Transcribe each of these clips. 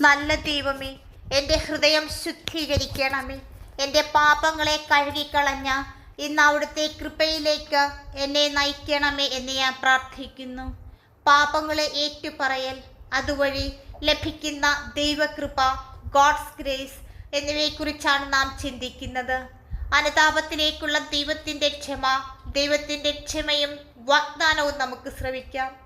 നല്ല ദൈവമേ എന്റെ ഹൃദയം ശുദ്ധീകരിക്കണമേ. എന്റെ പാപങ്ങളെ കഴുകിക്കളഞ്ഞ ഇന്ന് അവിടുത്തെ കൃപയിലേക്ക് എന്നെ നയിക്കണമേ എന്ന് ഞാൻ പ്രാർത്ഥിക്കുന്നു. പാപങ്ങളെ ഏറ്റുപറയൽ അതുവഴി ലഭിക്കുന്ന ദൈവകൃപ ഗോഡ്സ് ഗ്രേസ് എന്നിവയെക്കുറിച്ചാണ് നാം ചിന്തിക്കുന്നത്. അനുതാപത്തിലേക്കുള്ള ദൈവത്തിന്റെ ക്ഷമ ദൈവത്തിന്റെ ക്ഷമയും വാഗ്ദാനവും നമുക്ക് ശ്രമിക്കാം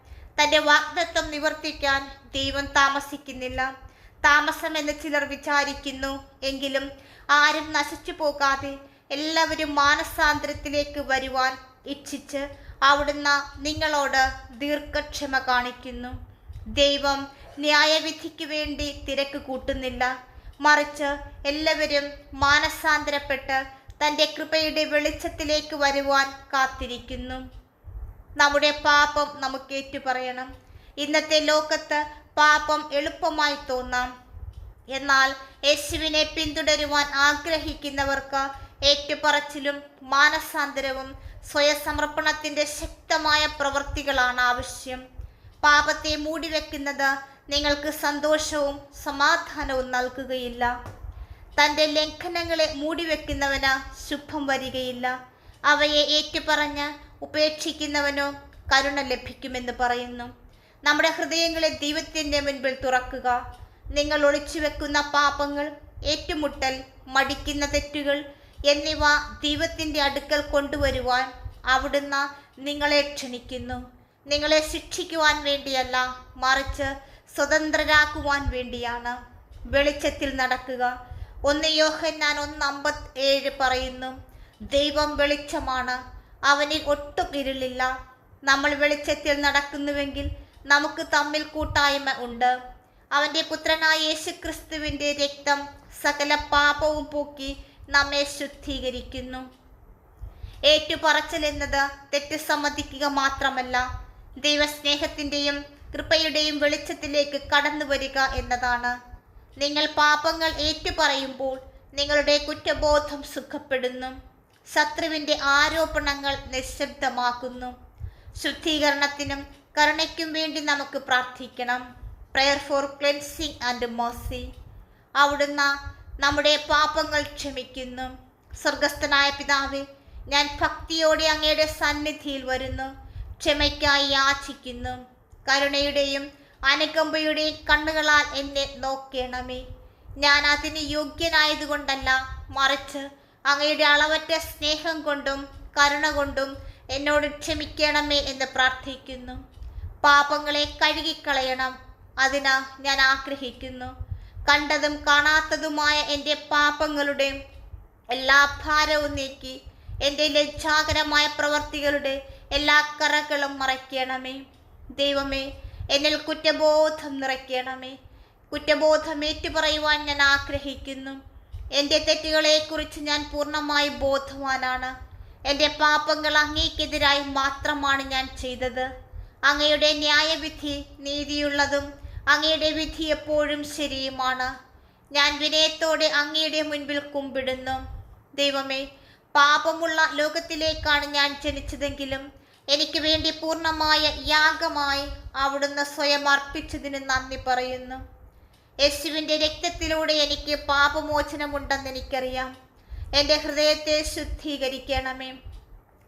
തന്റെ വാഗ്ദത്വം നിവർത്തിക്കാൻ ദൈവം താമസിക്കുന്നില്ല. താമസമെന്ന് ചിലർ വിചാരിക്കുന്നു. എങ്കിലും ആരും നശിച്ചു പോകാതെ എല്ലാവരും മാനസാന്തരത്തിലേക്ക് വരുവാൻ ഇച്ഛിച്ച് അവിടുന്ന് നിങ്ങളോട് ദീർഘക്ഷമ കാണിക്കുന്നു. ദൈവം ന്യായവിധിക്ക് വേണ്ടി തിരക്ക് കൂട്ടുന്നില്ല. മറിച്ച് എല്ലാവരും മാനസാന്തരപ്പെട്ട് തന്റെ കൃപയുടെ വെളിച്ചത്തിലേക്ക് വരുവാൻ കാത്തിരിക്കുന്നു. നമ്മുടെ പാപം നമുക്ക് ഏറ്റുപറയണം. ഇന്നത്തെ ലോകത്ത് പാപം എളുപ്പമായി തോന്നാം. എന്നാൽ യേശുവിനെ പിന്തുടരുവാൻ ആഗ്രഹിക്കുന്നവർക്ക് ഏറ്റുപറച്ചിലും മാനസാന്തരവും സ്വയസമർപ്പണത്തിന്റെ ശക്തമായ പ്രവൃത്തികളാണ് ആവശ്യം. പാപത്തെ മൂടിവെക്കുന്നത് നിങ്ങൾക്ക് സന്തോഷവും സമാധാനവും നൽകുകയില്ല. തന്റെ ലംഘനങ്ങളെ മൂടിവെക്കുന്നവന് ശുഭം വരികയില്ല. അവയെ ഏറ്റുപറഞ്ഞ് ഉപേക്ഷിക്കുന്നവനോ കരുണ ലഭിക്കുമെന്ന് പറയുന്നു. നമ്മുടെ ഹൃദയങ്ങളെ ദൈവത്തിന്റെ മുൻപിൽ തുറക്കുക. നിങ്ങൾ ഒളിച്ചു വെക്കുന്ന പാപങ്ങൾ ഏറ്റുമുട്ടൽ മടിക്കുന്ന തെറ്റുകൾ എന്നിവ ദൈവത്തിന്റെ അടുക്കൽ കൊണ്ടുവരുവാൻ അവിടുന്ന് നിങ്ങളെ ക്ഷണിക്കുന്നു. നിങ്ങളെ ശിക്ഷിക്കുവാൻ വേണ്ടിയല്ല മറിച്ച് സ്വതന്ത്രരാക്കുവാൻ വേണ്ടിയാണ്. വെളിച്ചത്തിൽ നടക്കുക. ഒന്ന് യോഹന്നാൻ ഒന്ന് അമ്പത്തി ഏഴ് പറയുന്നു ദൈവം വെളിച്ചമാണ് അവനിൽ ഒട്ടും ഇരുളില്ല. നമ്മൾ വെളിച്ചത്തിൽ നടക്കുന്നുവെങ്കിൽ നമുക്ക് തമ്മിൽ കൂട്ടായ്മ ഉണ്ട്. അവന്റെ പുത്രനായ യേശുക്രിസ്തുവിന്റെ രക്തം സകല പാപവും പോക്കി നമ്മെ ശുദ്ധീകരിക്കുന്നു. ഏറ്റുപറച്ചൽ എന്നത് തെറ്റ് സമ്മതിക്കുക മാത്രമല്ല ദൈവസ്നേഹത്തിന്റെയും കൃപയുടെയും വെളിച്ചത്തിലേക്ക് കടന്നു വരിക എന്നതാണ്. നിങ്ങൾ പാപങ്ങൾ ഏറ്റുപറയുമ്പോൾ നിങ്ങളുടെ കുറ്റബോധം സുഖപ്പെടുന്നു. ശത്രുവിന്റെ ആരോപണങ്ങൾ നിശബ്ദമാക്കുന്നു. ശുദ്ധീകരണത്തിനും കരുണയ്ക്കും വേണ്ടി നമുക്ക് പ്രാർത്ഥിക്കണം. Prayer for cleansing and mercy അവിടുന്ന് നമ്മുടെ പാപങ്ങൾ ക്ഷമിക്കുന്നു. സ്വർഗസ്ഥനായ പിതാവേ ഞാൻ ഭക്തിയോടെ അങ്ങയുടെ സന്നിധിയിൽ വരുന്നു. ക്ഷമയ്ക്കായി യാചിക്കുന്നു. കരുണയുടെയും അനുകമ്പയുടെയും കണ്ണുകളാൽ എന്നെ നോക്കണമേ. ഞാൻ അതിന് യോഗ്യനായതുകൊണ്ടല്ല മറിച്ച് അങ്ങയുടെ അളവറ്റ സ്നേഹം കൊണ്ടും കരുണ കൊണ്ടും എന്നോട് ക്ഷമിക്കണമേ എന്ന് പ്രാർത്ഥിക്കുന്നു. പാപങ്ങളെ കഴുകിക്കളയണം. അതിനാ ഞാൻ ആഗ്രഹിക്കുന്നു. കണ്ടതും കാണാത്തതുമായ എന്റെ പാപങ്ങളുടെ എല്ലാ ഭാരവും നീക്കി എന്റെ ലജ്ജാകരമായ പ്രവർത്തികളുടെ എല്ലാ കറകളും മറയ്ക്കണമേ. ദൈവമേ എന്നിൽ കുറ്റബോധം നിറയ്ക്കണമേ. കുറ്റബോധം ഏറ്റുപറയുവാൻ ഞാൻ ആഗ്രഹിക്കുന്നു. എന്റെ തെറ്റുകളെക്കുറിച്ച് ഞാൻ പൂർണമായി ബോധവാനാണ്. എന്റെ പാപങ്ങൾ അങ്ങേക്കെതിരായി മാത്രമാണ് ഞാൻ ചെയ്തത്. അങ്ങയുടെ ന്യായവിധി നീതിയുള്ളതും അങ്ങയുടെ വിധി എപ്പോഴും ശരിയുമാണ്. ഞാൻ വിനയത്തോടെ അങ്ങയുടെ മുൻപിൽ കുമ്പിടുന്നു. ദൈവമേ പാപമുള്ള ലോകത്തിലേക്കാണ് ഞാൻ ജനിച്ചതെങ്കിലും എനിക്ക് വേണ്ടി പൂർണമായ യാഗമായി അവിടുന്ന് സ്വയം അർപ്പിച്ചതിന് നന്ദി പറയുന്നു. യേശുവിന്റെ രക്തത്തിലൂടെ എനിക്ക് പാപമോചനമുണ്ടെന്ന് എനിക്കറിയാം. എന്റെ ഹൃദയത്തെ ശുദ്ധീകരിക്കണമേ.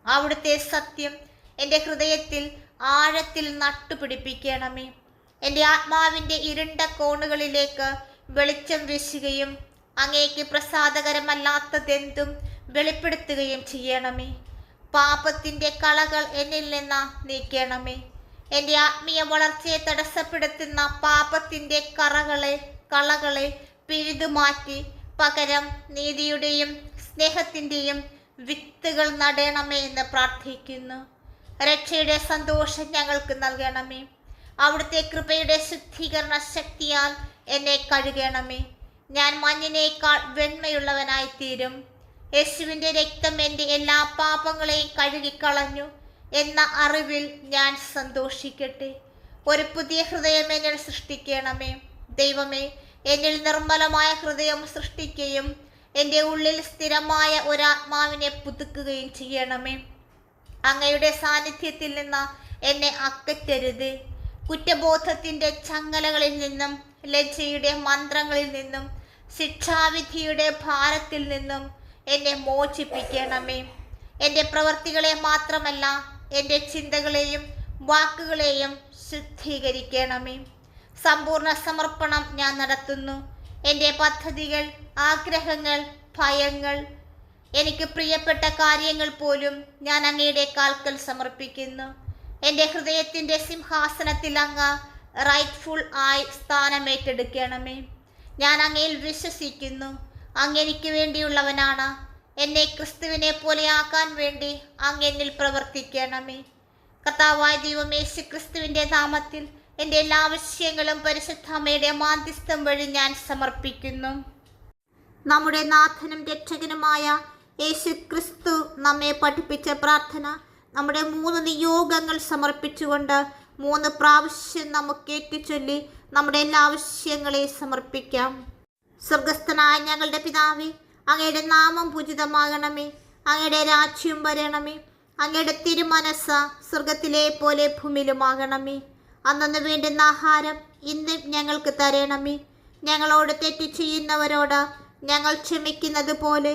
അവിടുത്തെ സത്യം എന്റെ ഹൃദയത്തിൽ ആഴത്തിൽ നട്ടുപിടിപ്പിക്കണമേ. എന്റെ ആത്മാവിന്റെ ഇരുണ്ട കോണുകളിലേക്ക് വെളിച്ചം വീശുകയും അങ്ങേക്ക് പ്രസാദകരമല്ലാത്തതെന്തും വെളിപ്പെടുത്തുകയും ചെയ്യണമേ. പാപത്തിന്റെ കളകൾ എന്നിൽ നിന്ന് നീക്കണമേ. എന്റെ ആത്മീയ വളർച്ചയെ തടസ്സപ്പെടുത്തുന്ന പാപത്തിന്റെ കറകളെ കളകളെ പിഴുതുമാറ്റി പകരം നീതിയുടെയും സ്നേഹത്തിന്റെയും വിത്തുകൾ നടണമേ എന്ന് പ്രാർത്ഥിക്കുന്നു. രക്ഷയുടെ സന്തോഷം ഞങ്ങൾക്ക് നൽകണമേ. അവിടുത്തെ കൃപയുടെ ശുദ്ധീകരണ ശക്തിയാൽ എന്നെ കഴുകണമേ. ഞാൻ മഞ്ഞിനേക്കാൾ വെണ്മയുള്ളവനായി തീരും യേശുവിന്റെ രക്തം എന്റെ എല്ലാ പാപങ്ങളെയും കഴുകിക്കളഞ്ഞു എന്ന അറിവിൽ ഞാൻ സന്തോഷിക്കട്ടെ. ഒരു പുതിയ ഹൃദയം എന്നിൽ സൃഷ്ടിക്കണമേ. ദൈവമേ എന്നിൽ നിർമ്മലമായ ഹൃദയം സൃഷ്ടിക്കുകയും എന്റെ ഉള്ളിൽ സ്ഥിരമായ ഒരാത്മാവിനെ പുതുക്കുകയും ചെയ്യണമേ. അങ്ങയുടെ സാന്നിധ്യത്തിൽ നിന്ന് എന്നെ അക്കറ്റരുത് കുറ്റബോധത്തിന്റെ ചങ്ങലകളിൽ നിന്നും ലജ്ജയുടെ മന്ത്രങ്ങളിൽ നിന്നും ശിക്ഷാവിധിയുടെ ഭാരത്തിൽ നിന്നും എന്നെ മോചിപ്പിക്കണമേ. എന്റെ പ്രവർത്തികളെ മാത്രമല്ല എന്റെ ചിന്തകളെയും വാക്കുകളെയും ശുദ്ധീകരിക്കണമേ. സമ്പൂർണ സമർപ്പണം ഞാൻ നടത്തുന്നു. എന്റെ പദ്ധതികൾ ആഗ്രഹങ്ങൾ ഭയങ്ങൾ എനിക്ക് പ്രിയപ്പെട്ട കാര്യങ്ങൾ പോലും ഞാൻ അങ്ങയുടെ കാൽക്കൽ സമർപ്പിക്കുന്നു. എന്റെ ഹൃദയത്തിന്റെ സിംഹാസനത്തിൽ അങ്ങ് റൈറ്റ്ഫുൾ ആയി സ്ഥാനമേറ്റെടുക്കണമേ ഞാൻ അങ്ങയിൽ വിശ്വസിക്കുന്നു. അങ്ങ് എനിക്ക് വേണ്ടിയുള്ളവനാണ്. എന്നെ ക്രിസ്തുവിനെ പോലെയാക്കാൻ വേണ്ടി അങ്ങ് എന്നിൽ പ്രവർത്തിക്കണമേ. കർത്താവായ ദൈവം യേശു ക്രിസ്തുവിന്റെ നാമത്തിൽ എന്റെ എല്ലാ വിഷയങ്ങളും പരിശുദ്ധമ്മയുടെ മാധ്യസ്ഥം വഴി ഞാൻ സമർപ്പിക്കുന്നു. നമ്മുടെ നാഥനും രക്ഷകനുമായ യേശു ക്രിസ്തു നമ്മെ പഠിപ്പിച്ച പ്രാർത്ഥന നമ്മുടെ മൂന്ന് നിയോഗങ്ങൾ സമർപ്പിച്ചുകൊണ്ട് മൂന്ന് പ്രാവശ്യം നമുക്ക് ഏറ്റുചൊല്ലി നമ്മുടെ എല്ലാ ആവശ്യങ്ങളെ സമർപ്പിക്കാം. സ്വർഗസ്ഥനായ ഞങ്ങളുടെ പിതാവേ അങ്ങയുടെ നാമം പൂജിതമാകണമേ അങ്ങയുടെ രാജ്യം വരണമേ അങ്ങയുടെ തിരുമനസ സ്വർഗത്തിലെ പോലെ ഭൂമിയിലുമാകണമേ. അന്നു വേണ്ടുന്ന ആഹാരം ഇന്ന് ഞങ്ങൾക്ക് തരണമേ. ഞങ്ങളോട് തെറ്റ് ചെയ്യുന്നവരോട് ഞങ്ങൾ ക്ഷമിക്കുന്നത് പോലെ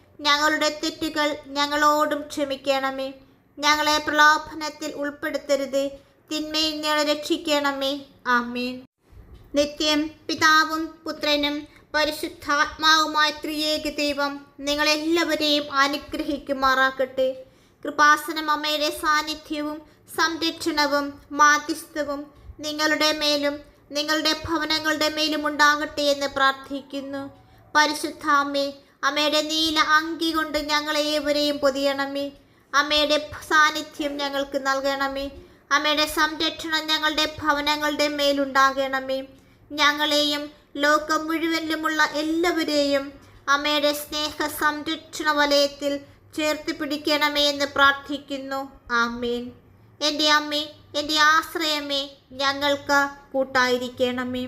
ഞങ്ങളുടെ തെറ്റുകൾ ഞങ്ങളോടും ക്ഷമിക്കണമേ. ഞങ്ങളെ പ്രലോഭനത്തിൽ ഉൾപ്പെടുത്തരുത്. തിന്മയിൽ ഞങ്ങളെ രക്ഷിക്കണമേ. ആമേൻ. നിത്യം പിതാവും പുത്രനും പരിശുദ്ധാത്മാവുമായ ത്രിയേക ദൈവം നിങ്ങളെല്ലാവരെയും അനുഗ്രഹിക്കുമാറാക്കട്ടെ കൃപാസനം അമ്മയുടെ സാന്നിധ്യവും സംരക്ഷണവും മാധ്യസ്ഥവും നിങ്ങളുടെ മേലും നിങ്ങളുടെ ഭവനങ്ങളുടെ മേലും ഉണ്ടാകട്ടെ എന്ന് പ്രാർത്ഥിക്കുന്നു. പരിശുദ്ധ അമ്മേ അമ്മയുടെ നീല അങ്കി കൊണ്ട് ഞങ്ങളെ ഏവരെയും പൊതിയണമേ. അമ്മയുടെ സാന്നിധ്യം ഞങ്ങൾക്ക് നൽകണമേ. അമ്മയുടെ സംരക്ഷണം ഞങ്ങളുടെ ഭവനങ്ങളുടെ മേലുണ്ടാകണമേ. ഞങ്ങളെയും ലോകം മുഴുവനിലുമുള്ള എല്ലാവരെയും അമ്മയുടെ സ്നേഹ സംരക്ഷണ വലയത്തിൽ ചേർത്ത് പിടിക്കണമേ എന്ന് പ്രാർത്ഥിക്കുന്നു. ആമേൻ. എന്റെ അമ്മേ എന്റെ ആശ്രയമേ ഞങ്ങൾക്ക് കൂട്ടായിരിക്കണമേ.